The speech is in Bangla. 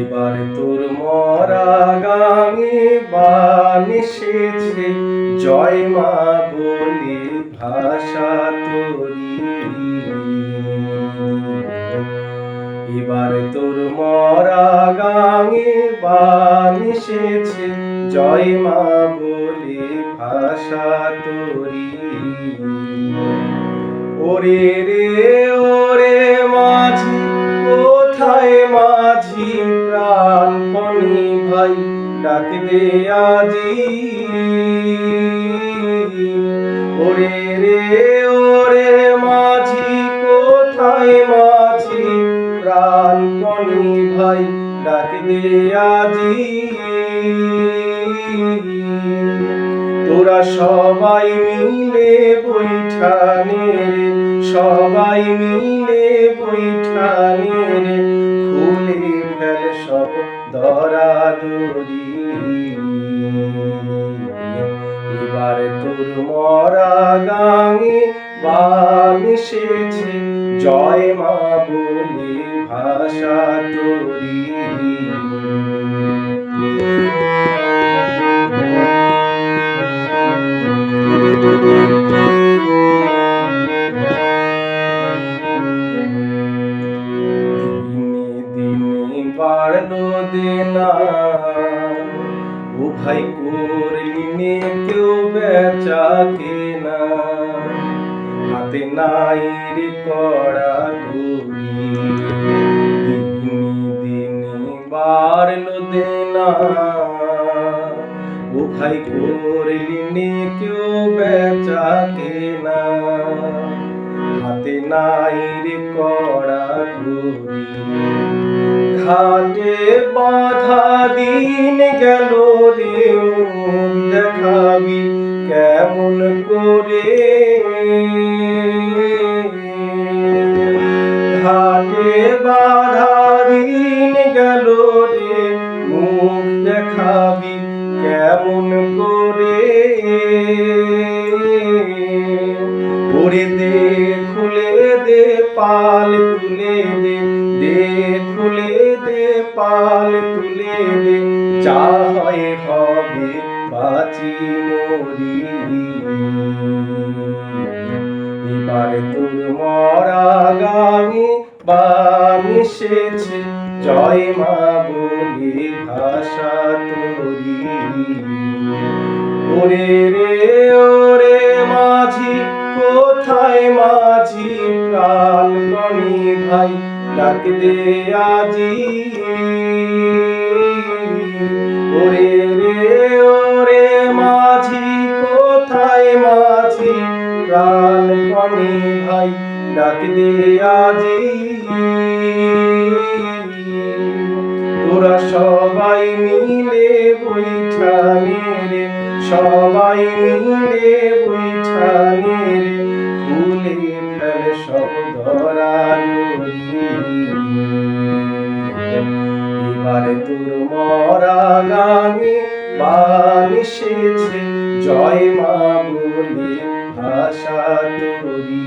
এবার তোর মরা গাঙে বান এসেছে। জয় মা বলি ভাষা তোরি। এবার তোর মরা গাঙে বান এসেছে। জয় মা বলি ভাষা তোরি। ওরে রে ওরে মাঝি প্রাণ পণি ভাই ডাক দে আজি। ওরে রে, ওরে মাঝি, কোথায় মাঝি? প্রাণ পণি ভাই ডাক দে আজি। তোরা সবাই মিলে বৈঠানে সবাই মিলে বৈঠানে দরা দরি এবার তোর মরা গাঙে এসেছে। জয় মা বলে ভাষা তোরি বাড়লো দেনা ও ভাই করলিনে কেউ বেচা কেনা। হাতে নাই রে কড়া করি দিনে দিনে বাড়লো দেনা। ভাই করলিনে কেউ বেচা কেনা। হাতে নাই রে কড়া ঘড়ি। ঘাটে বাধা দিন গেল রে দেখাবি কেমন করে? ঘাটে বাধা দিন গেল রে, মুখ দেখাবি কেমন করে? ওরে দে পাল তুলে দে দে খুলে দে, পাল তুলে দে। যা হয় হবে, বাঁচি মরি। এবারে তোর মরা গানে বান এসেছে, জয় মা বলে ভাষা তোরি। ওরে রে, ওরে মাঝি, কোথায় মাঝি প্রাণ মণি ভাই? ডাক দে আজি। ওরে রে, ওরে মাঝি, কোথায় মাঝি প্রাণ মণি ভাই? ডাক দে আজি। তোরা সবাই মিলে বৈঠানে রে সবাই মিলে বৈঠানে রে খুলে ফেল সব ধরারি তোর মরা গানে বান এসেছে, জয় মা বলে ভাষা তোরি